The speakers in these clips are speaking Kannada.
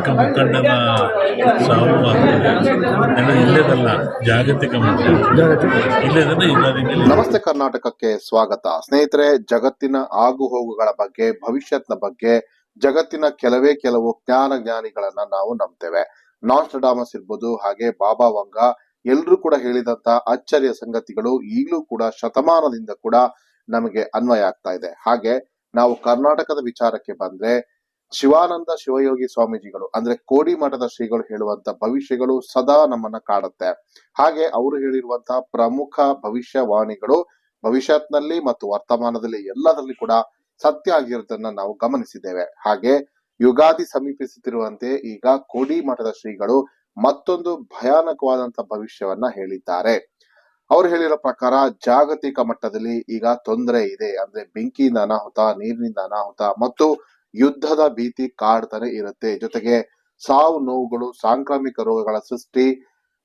ಧಾರ್ಮಿಕ ಮುಖಂಡನ ಸಾವು ಇಲ್ಲೇದಲ್ಲ, ಜಾಗತಿಕ ನಮಸ್ತೆ ಕರ್ನಾಟಕಕ್ಕೆ ಸ್ವಾಗತ. ಸ್ನೇಹಿತರೆ, ಜಗತ್ತಿನ ಆಗು ಹೋಗುಗಳ ಬಗ್ಗೆ, ಭವಿಷ್ಯತ್ನ ಬಗ್ಗೆ, ಜಗತ್ತಿನ ಕೆಲವೇ ಕೆಲವು ಜ್ಞಾನ ಜ್ಞಾನಿಗಳನ್ನ ನಾವು ನಂಬ್ತೇವೆ. ನಾಸ್ಟಡಾಮಸ್ ಇರ್ಬೋದು, ಹಾಗೆ ಬಾಬಾ ವಂಗ, ಎಲ್ರೂ ಕೂಡ ಹೇಳಿದಂತ ಅಚ್ಚರಿಯ ಸಂಗತಿಗಳು ಈಗಲೂ ಕೂಡ ಶತಮಾನದಿಂದ ಕೂಡ ನಮಗೆ ಅನ್ವಯ ಆಗ್ತಾ ಇದೆ. ಹಾಗೆ ನಾವು ಕರ್ನಾಟಕದ ವಿಚಾರಕ್ಕೆ ಬಂದ್ರೆ ಶಿವಾನಂದ ಶಿವಯೋಗಿ ಸ್ವಾಮೀಜಿಗಳು, ಅಂದ್ರೆ ಕೋಡಿ ಮಠದ ಶ್ರೀಗಳು ಹೇಳುವಂತ ಭವಿಷ್ಯಗಳು ಸದಾ ನಮ್ಮನ್ನ ಕಾಡುತ್ತೆ. ಹಾಗೆ ಅವರು ಹೇಳಿರುವಂತಹ ಪ್ರಮುಖ ಭವಿಷ್ಯವಾಣಿಗಳು ಭವಿಷ್ಯತ್ನಲ್ಲಿ ಮತ್ತು ವರ್ತಮಾನದಲ್ಲಿ ಎಲ್ಲದರಲ್ಲಿ ಕೂಡ ಸತ್ಯ ಆಗಿರೋದನ್ನ ನಾವು ಗಮನಿಸಿದ್ದೇವೆ. ಹಾಗೆ ಯುಗಾದಿ ಸಮೀಪಿಸುತ್ತಿರುವಂತೆ ಈಗ ಕೋಡಿ ಮಠದ ಶ್ರೀಗಳು ಮತ್ತೊಂದು ಭಯಾನಕವಾದಂತ ಭವಿಷ್ಯವನ್ನ ಹೇಳಿದ್ದಾರೆ. ಅವ್ರು ಹೇಳಿರೋ ಪ್ರಕಾರ ಜಾಗತಿಕ ಮಟ್ಟದಲ್ಲಿ ಈಗ ತೊಂದರೆ ಇದೆ. ಅಂದ್ರೆ ಬೆಂಕಿಯಿಂದ ಅನಾಹುತ, ನೀರಿನಿಂದ ಅನಾಹುತ ಮತ್ತು ಯುದ್ಧದ ಭೀತಿ ಕಾಡ್ತಾನೆ ಇರುತ್ತೆ. ಜೊತೆಗೆ ಸಾವು ನೋವುಗಳು, ಸಾಂಕ್ರಾಮಿಕ ರೋಗಗಳ ಸೃಷ್ಟಿ,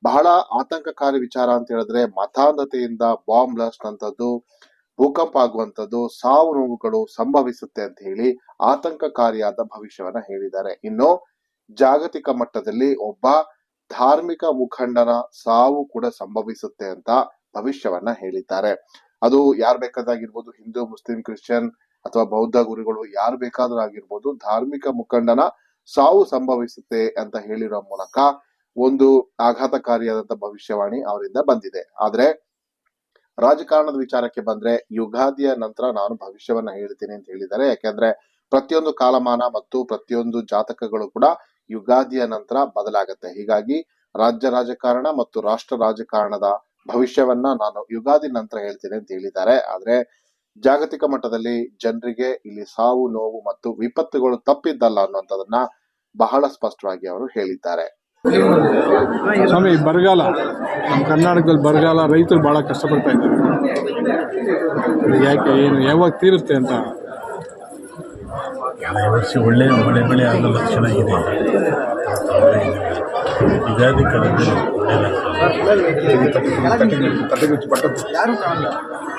ಬಹಳ ಆತಂಕಕಾರಿ ವಿಚಾರ ಅಂತ ಹೇಳಿದ್ರೆ ಮತಾಂಧತೆಯಿಂದ ಬಾಂಬ್ ಬ್ಲಾಸ್ಟ್ ಅಂತದ್ದು ಭೂಕಂಪ ಆಗುವಂತದ್ದು ಸಾವು ನೋವುಗಳು ಸಂಭವಿಸುತ್ತೆ ಅಂತ ಹೇಳಿ ಆತಂಕಕಾರಿಯಾದ ಭವಿಷ್ಯವನ್ನ ಹೇಳಿದ್ದಾರೆ. ಇನ್ನು ಜಾಗತಿಕ ಮಟ್ಟದಲ್ಲಿ ಒಬ್ಬ ಧಾರ್ಮಿಕ ಮುಖಂಡನ ಸಾವು ಕೂಡ ಸಂಭವಿಸುತ್ತೆ ಅಂತ ಭವಿಷ್ಯವನ್ನ ಹೇಳಿದ್ದಾರೆ. ಅದು ಯಾರು ಬೇಕಾದಾಗಿರ್ಬೋದು, ಹಿಂದೂ, ಮುಸ್ಲಿಂ, ಕ್ರಿಶ್ಚಿಯನ್ ಅಥವಾ ಬೌದ್ಧ ಗುರುಗಳು ಯಾರು ಬೇಕಾದ್ರೂ ಆಗಿರ್ಬೋದು ಧಾರ್ಮಿಕ ಮುಖಂಡನ ಸಾವು ಸಂಭವಿಸುತ್ತೆ ಅಂತ ಹೇಳಿರೋ ಮೂಲಕ ಒಂದು ಆಘಾತಕಾರಿಯಾದಂತ ಭವಿಷ್ಯವಾಣಿ ಅವರಿಂದ ಬಂದಿದೆ. ಆದ್ರೆ ರಾಜಕಾರಣದ ವಿಚಾರಕ್ಕೆ ಬಂದ್ರೆ ಯುಗಾದಿಯ ನಂತರ ನಾನು ಭವಿಷ್ಯವನ್ನ ಹೇಳ್ತೀನಿ ಅಂತ ಹೇಳಿದ್ದಾರೆ. ಯಾಕೆಂದ್ರೆ ಪ್ರತಿಯೊಂದು ಕಾಲಮಾನ ಮತ್ತು ಪ್ರತಿಯೊಂದು ಜಾತಕಗಳು ಕೂಡ ಯುಗಾದಿಯ ನಂತರ ಬದಲಾಗತ್ತೆ. ಹೀಗಾಗಿ ರಾಜ್ಯ ರಾಜಕಾರಣ ಮತ್ತು ರಾಷ್ಟ್ರ ರಾಜಕಾರಣದ ಭವಿಷ್ಯವನ್ನ ನಾನು ಯುಗಾದಿ ನಂತರ ಹೇಳ್ತೀನಿ ಅಂತ ಹೇಳಿದ್ದಾರೆ. ಆದ್ರೆ ಜಾಗತಿಕ ಮಟ್ಟದಲ್ಲಿ ಜನರಿಗೆ ಇಲ್ಲಿ ಸಾವು ನೋವು ಮತ್ತು ವಿಪತ್ತುಗಳು ತಪ್ಪಿದ್ದಲ್ಲ ಅನ್ನುವಂಥದ್ದನ್ನ ಬಹಳ ಸ್ಪಷ್ಟವಾಗಿ ಅವರು ಹೇಳಿದ್ದಾರೆ. ಸ್ವಾಮಿ ಬರಗಾಲ. ನಮ್ಮ ಕರ್ನಾಟಕದಲ್ಲಿ ಬರಗಾಲ ರೈತರು ಬಹಳ ಕಷ್ಟಪಡ್ತಾ ಇದ್ದಾರೆ. ಯಾಕೆ ಏನು ಯಾವಾಗ ತೀರುತ್ತೆ ಅಂತ? ವರ್ಷ ಒಳ್ಳೆ ಮಳೆ ಬೆಳೆ ಆಗೋ ಲಕ್ಷಣ ಇದೆ. ಕಳೆದ್ರೆ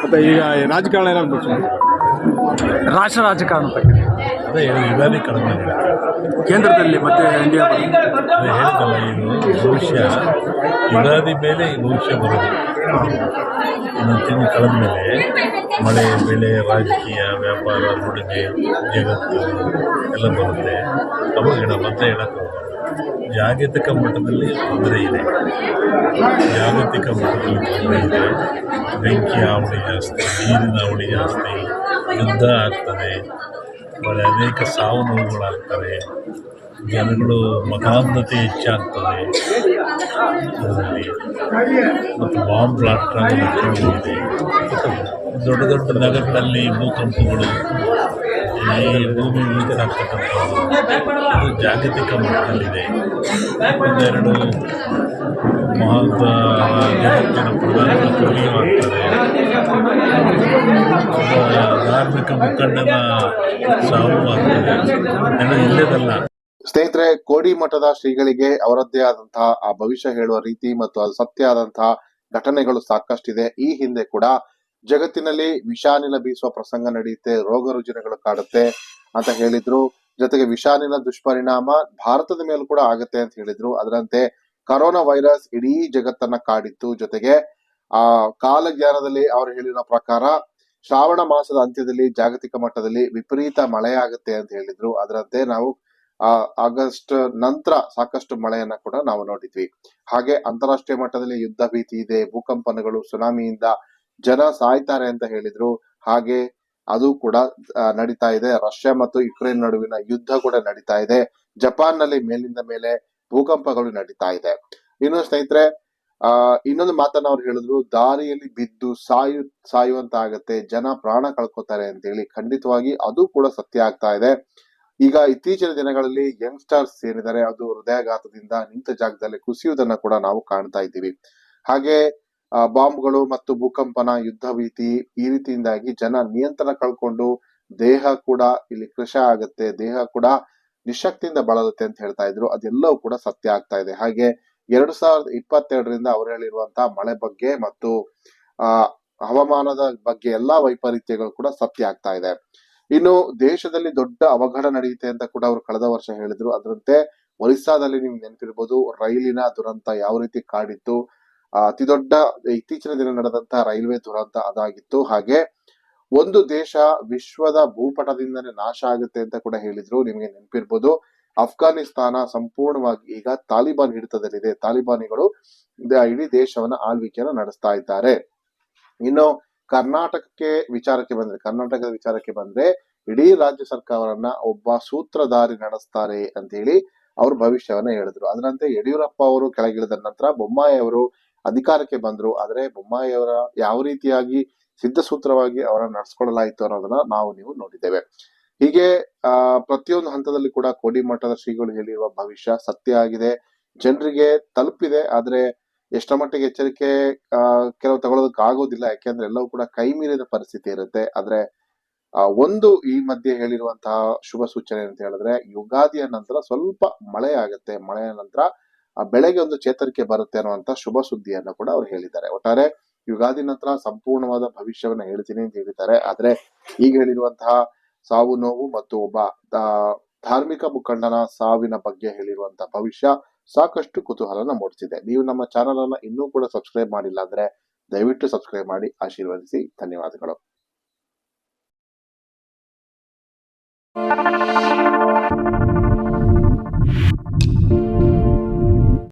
ಮತ್ತು ಈಗ ರಾಜಕಾರಣ ಏನಾಗಬೇಕು ರಾಷ್ಟ್ರ ರಾಜಕಾರಣ ಅದೇ ಹೇಳಿ, ಯುಗಾದಿ ಕಳೆದ ಕೇಂದ್ರದಲ್ಲಿ ಮತ್ತೆ ಇಂಡಿಯಾ ಅದೇ ಹೇಳಿದಲ್ಲ ಈ ಭವಿಷ್ಯ ಯುಗಾದಿ ಮೇಲೆ ಈ ಭವಿಷ್ಯ ಬರೋದು. ಇನ್ನೊಂದು ತಿಂಗಳು ಕಳೆದ ಮೇಲೆ ಮಳೆ ಬೆಳೆ ರಾಜಕೀಯ ವ್ಯಾಪಾರ ಹೂಡಿಕೆ ಜಗತ್ತು ಎಲ್ಲ ಬರುತ್ತೆ. ಅವಾಗ ಹೇಳ ಮತ್ತೆ ಹೇಳಕ್ಕೆ. ಜಾಗತಿಕ ಮಟ್ಟದಲ್ಲಿ ತೊಂದರೆ ಇದೆ. ಜಾಗತಿಕ ಮಟ್ಟದಲ್ಲಿ ತೊಂದರೆ ಇದೆ. ಬೆಂಕಿ ಅವಳಿ ಜಾಸ್ತಿ, ನೀರಿನ ಅವಳಿ ಜಾಸ್ತಿ, ಯುದ್ಧ ಆಗ್ತದೆ. ಅನೇಕ ಸಾವು ನೋವುಗಳಾಗ್ತವೆ. ಜನಗಳು ಮತಾಂಧತೆ ಹೆಚ್ಚಾಗ್ತದೆ. ಅದರಲ್ಲಿ ಮತ್ತು ಬಾಂಬ್ ಆಗೋ ಇದೆ. ದೊಡ್ಡ ದೊಡ್ಡ ನಗರಗಳಲ್ಲಿ ಭೂಕಂಪಗಳು, ಈ ಭೂಮಿ ಇಳಿತಲಾಗ್ತಕ್ಕಂಥದ್ದು ಅದು ಜಾಗತಿಕ ಮಟ್ಟದಲ್ಲಿದೆ. ಒಂದೆರಡು ಮಹಾದ ಜಗತ್ತಿನ ಆಗ್ತದೆ ಧಾರ್ಮಿಕ ಮುಖಂಡನ ಸಾವು ಆಗ್ತದೆ. ಎಲ್ಲ ಇಲ್ಲೇದಲ್ಲ. ಸ್ನೇಹಿತರೆ, ಕೋಡಿ ಮಠದ ಶ್ರೀಗಳಿಗೆ ಅವರದ್ದೇ ಆದಂತಹ ಆ ಭವಿಷ್ಯ ಹೇಳುವ ರೀತಿ ಮತ್ತು ಅದು ಸತ್ಯ ಆದಂತಹ ಘಟನೆಗಳು ಸಾಕಷ್ಟಿದೆ. ಈ ಹಿಂದೆ ಕೂಡ ಜಗತ್ತಿನಲ್ಲಿ ವಿಷಾನಿಲ ಬೀಸುವ ಪ್ರಸಂಗ ನಡೆಯುತ್ತೆ, ರೋಗ ರುಜಿನಗಳು ಕಾಡುತ್ತೆ ಅಂತ ಹೇಳಿದ್ರು. ಜೊತೆಗೆ ವಿಷಾನಿಲ ದುಷ್ಪರಿಣಾಮ ಭಾರತದ ಮೇಲೂ ಕೂಡ ಆಗುತ್ತೆ ಅಂತ ಹೇಳಿದ್ರು. ಅದರಂತೆ ಕರೋನಾ ವೈರಸ್ ಇಡೀ ಜಗತ್ತನ್ನ ಕಾಡಿತ್ತು. ಜೊತೆಗೆ ಆ ಕಾಲಜ್ಞಾನದಲ್ಲಿ ಅವರು ಹೇಳಿರೋ ಪ್ರಕಾರ ಶ್ರಾವಣ ಮಾಸದ ಅಂತ್ಯದಲ್ಲಿ ಜಾಗತಿಕ ಮಟ್ಟದಲ್ಲಿ ವಿಪರೀತ ಮಳೆ ಆಗುತ್ತೆ ಅಂತ ಹೇಳಿದ್ರು. ಅದರಂತೆ ನಾವು ಆ ಆಗಸ್ಟ್ ನಂತರ ಸಾಕಷ್ಟು ಮಳೆಯನ್ನ ಕೂಡ ನಾವು ನೋಡಿದ್ವಿ. ಹಾಗೆ ಅಂತಾರಾಷ್ಟ್ರೀಯ ಮಟ್ಟದಲ್ಲಿ ಯುದ್ಧ ಭೀತಿ ಇದೆ, ಭೂಕಂಪನಗಳು, ಸುನಾಮಿಯಿಂದ ಜನ ಸಾಯ್ತಾರೆ ಅಂತ ಹೇಳಿದ್ರು. ಹಾಗೆ ಅದು ಕೂಡ ನಡೀತಾ ಇದೆ. ರಷ್ಯಾ ಮತ್ತು ಯುಕ್ರೇನ್ ನಡುವಿನ ಯುದ್ಧ ಕೂಡ ನಡೀತಾ ಇದೆ. ಜಪಾನ್ನಲ್ಲಿ ಮೇಲಿಂದ ಮೇಲೆ ಭೂಕಂಪಗಳು ನಡೀತಾ ಇದೆ. ಇನ್ನು ಸ್ನೇಹಿತರೆ, ಆ, ಇನ್ನೊಂದು ಮಾತನ್ನ ಅವ್ರು ಹೇಳಿದ್ರು. ದಾರಿಯಲ್ಲಿ ಬಿದ್ದು ಸಾಯು ಸಾಯುವಂತ ಆಗತ್ತೆ ಜನ ಪ್ರಾಣ ಕಳ್ಕೊತಾರೆ ಅಂತ ಹೇಳಿ ಖಂಡಿತವಾಗಿ ಅದು ಕೂಡ ಸತ್ಯ ಆಗ್ತಾ ಇದೆ. ಈಗ ಇತ್ತೀಚಿನ ದಿನಗಳಲ್ಲಿ ಯಂಗ್ಸ್ಟರ್ಸ್ ಏನಿದ್ದಾರೆ, ಅದು ಹೃದಯಾಘಾತದಿಂದ ನಿಂತ ಜಾಗದಲ್ಲಿ ಕುಸಿಯುವುದನ್ನ ಕೂಡ ನಾವು ಕಾಣ್ತಾ ಇದ್ದೀವಿ. ಹಾಗೆ ಬಾಂಬ್ಗಳು ಮತ್ತು ಭೂಕಂಪನ, ಯುದ್ಧ ಭೀತಿ ಈ ರೀತಿಯಿಂದಾಗಿ ಜನ ನಿಯಂತ್ರಣ ಕಳ್ಕೊಂಡು ದೇಹ ಕೂಡ ಇಲ್ಲಿ ಕೃಷ ಆಗುತ್ತೆ, ದೇಹ ಕೂಡ ನಿಶಕ್ತಿಯಿಂದ ಬಳಲುತ್ತೆ ಅಂತ ಹೇಳ್ತಾ ಇದ್ರು. ಅದೆಲ್ಲವೂ ಕೂಡ ಸತ್ಯ ಆಗ್ತಾ ಇದೆ. ಹಾಗೆ, ಎರಡು ಸಾವಿರದ ಇಪ್ಪತ್ತೆರಡರಿಂದ ಅವರು ಹೇಳಿರುವಂತಹ ಮಳೆ ಬಗ್ಗೆ ಮತ್ತು, ಆ, ಹವಾಮಾನದ ಬಗ್ಗೆ ಎಲ್ಲಾ ವೈಪರೀತ್ಯಗಳು ಕೂಡ ಸತ್ಯ ಆಗ್ತಾ ಇದೆ. ಇನ್ನು ದೇಶದಲ್ಲಿ ದೊಡ್ಡ ಅವಘಡ ನಡೆಯುತ್ತೆ ಅಂತ ಕೂಡ ಅವರು ಕಳೆದ ವರ್ಷ ಹೇಳಿದ್ರು. ಅದರಂತೆ ಒರಿಸ್ಸಾದಲ್ಲಿ ನಿಮ್ಗೆ ನೆನಪಿರ್ಬೋದು, ರೈಲಿನ ದುರಂತ ಯಾವ ರೀತಿ ಕಾಡಿತ್ತು ಅತಿ ದೊಡ್ಡ ಇತ್ತೀಚಿನ ದಿನ ನಡೆದಂತ ರೈಲ್ವೆ ದುರಂತ ಅದಾಗಿತ್ತು. ಹಾಗೆ ಒಂದು ದೇಶ ವಿಶ್ವದ ಭೂಪಟದಿಂದನೇ ನಾಶ ಆಗುತ್ತೆ ಅಂತ ಕೂಡ ಹೇಳಿದ್ರು. ನಿಮಗೆ ನೆನಪಿರ್ಬೋದು ಅಫ್ಘಾನಿಸ್ತಾನ ಸಂಪೂರ್ಣವಾಗಿ ಈಗ ತಾಲಿಬಾನ್ ಹಿಡಿತದಲ್ಲಿದೆ. ತಾಲಿಬಾನಿಗಳು ಇಡೀ ದೇಶವನ್ನ ಆಳ್ವಿಕೆಯನ್ನ ನಡೆಸ್ತಾ ಇದ್ದಾರೆ. ಇನ್ನು ಕರ್ನಾಟಕಕ್ಕೆ ವಿಚಾರಕ್ಕೆ ಬಂದ್ರೆ, ಕರ್ನಾಟಕದ ವಿಚಾರಕ್ಕೆ ಬಂದ್ರೆ ಇಡೀ ರಾಜ್ಯ ಸರ್ಕಾರವನ್ನ ಒಬ್ಬ ಸೂತ್ರಧಾರಿ ನಡೆಸ್ತಾರೆ ಅಂತ ಹೇಳಿ ಅವರು ಭವಿಷ್ಯವನ್ನ ಹೇಳಿದ್ರು. ಅದರಂತೆ ಯಡಿಯೂರಪ್ಪ ಅವರು ಕೆಳಗಿಳಿದ ನಂತರ ಬೊಮ್ಮಾಯಿ ಅವರು ಅಧಿಕಾರಕ್ಕೆ ಬಂದ್ರು. ಆದ್ರೆ ಬೊಮ್ಮಾಯಿ ಅವರ ಯಾವ ರೀತಿಯಾಗಿ ಸಿದ್ಧಸೂತ್ರವಾಗಿ ಅವರನ್ನ ನಡ್ಸ್ಕೊಳ್ಳಲಾಯಿತು ಅನ್ನೋದನ್ನ ನಾವು ನೀವು ನೋಡಿದ್ದೇವೆ. ಹೀಗೆ, ಆ, ಪ್ರತಿಯೊಂದು ಹಂತದಲ್ಲಿ ಕೂಡ ಕೋಡಿಮಠದ ಶ್ರೀಗಳು ಹೇಳಿರುವ ಭವಿಷ್ಯ ಸತ್ಯ ಆಗಿದೆ. ಜನರಿಗೆ ತಲುಪಿದೆ. ಆದ್ರೆ ಎಷ್ಟರ ಮಟ್ಟಿಗೆ ಎಚ್ಚರಿಕೆ ಕೆಲವು ತಗೊಳ್ಳೋದಕ್ಕೆ ಆಗೋದಿಲ್ಲ ಯಾಕೆಂದ್ರೆ ಎಲ್ಲವೂ ಕೂಡ ಕೈ ಮೀರಿದ ಪರಿಸ್ಥಿತಿ ಇರುತ್ತೆ. ಆದ್ರೆ ಒಂದು ಈ ಮಧ್ಯೆ ಹೇಳಿರುವಂತಹ ಶುಭ ಸೂಚನೆ ಅಂತ ಹೇಳಿದ್ರೆ, ಯುಗಾದಿಯ ನಂತರ ಸ್ವಲ್ಪ ಮಳೆ ಆಗುತ್ತೆ. ಮಳೆಯ ನಂತರ ಬೆಳೆಗೆ ಒಂದು ಚೇತರಿಕೆ ಬರುತ್ತೆ ಅನ್ನುವಂತ ಶುಭ ಸುದ್ದಿಯನ್ನು ಕೂಡ ಅವ್ರು ಹೇಳಿದ್ದಾರೆ. ಒಟ್ಟಾರೆ, ಯುಗಾದಿ ನಂತರ ಸಂಪೂರ್ಣವಾದ ಭವಿಷ್ಯವನ್ನ ಹೇಳ್ತೀನಿ ಅಂತ ಹೇಳಿದ್ದಾರೆ. ಆದ್ರೆ, ಈಗ ಹೇಳಿರುವಂತಹ ಸಾವು ನೋವು ಮತ್ತು ಒಬ್ಬ ಧಾರ್ಮಿಕ ಮುಖಂಡನ ಸಾವಿನ ಬಗ್ಗೆ ಹೇಳಿರುವಂತಹ ಭವಿಷ್ಯ ಸಾಕಷ್ಟು ಕುತೂಹಲನ ಮೂಡಿಸಿದೆ. ನೀವು ನಮ್ಮ ಚಾನಲ್ ಅನ್ನ ಇನ್ನೂ ಕೂಡ ಸಬ್ಸ್ಕ್ರೈಬ್ ಮಾಡಿಲ್ಲ ಅಂದ್ರೆ ದಯವಿಟ್ಟು ಸಬ್ಸ್ಕ್ರೈಬ್ ಮಾಡಿ, ಆಶೀರ್ವದಿಸಿ. ಧನ್ಯವಾದಗಳು.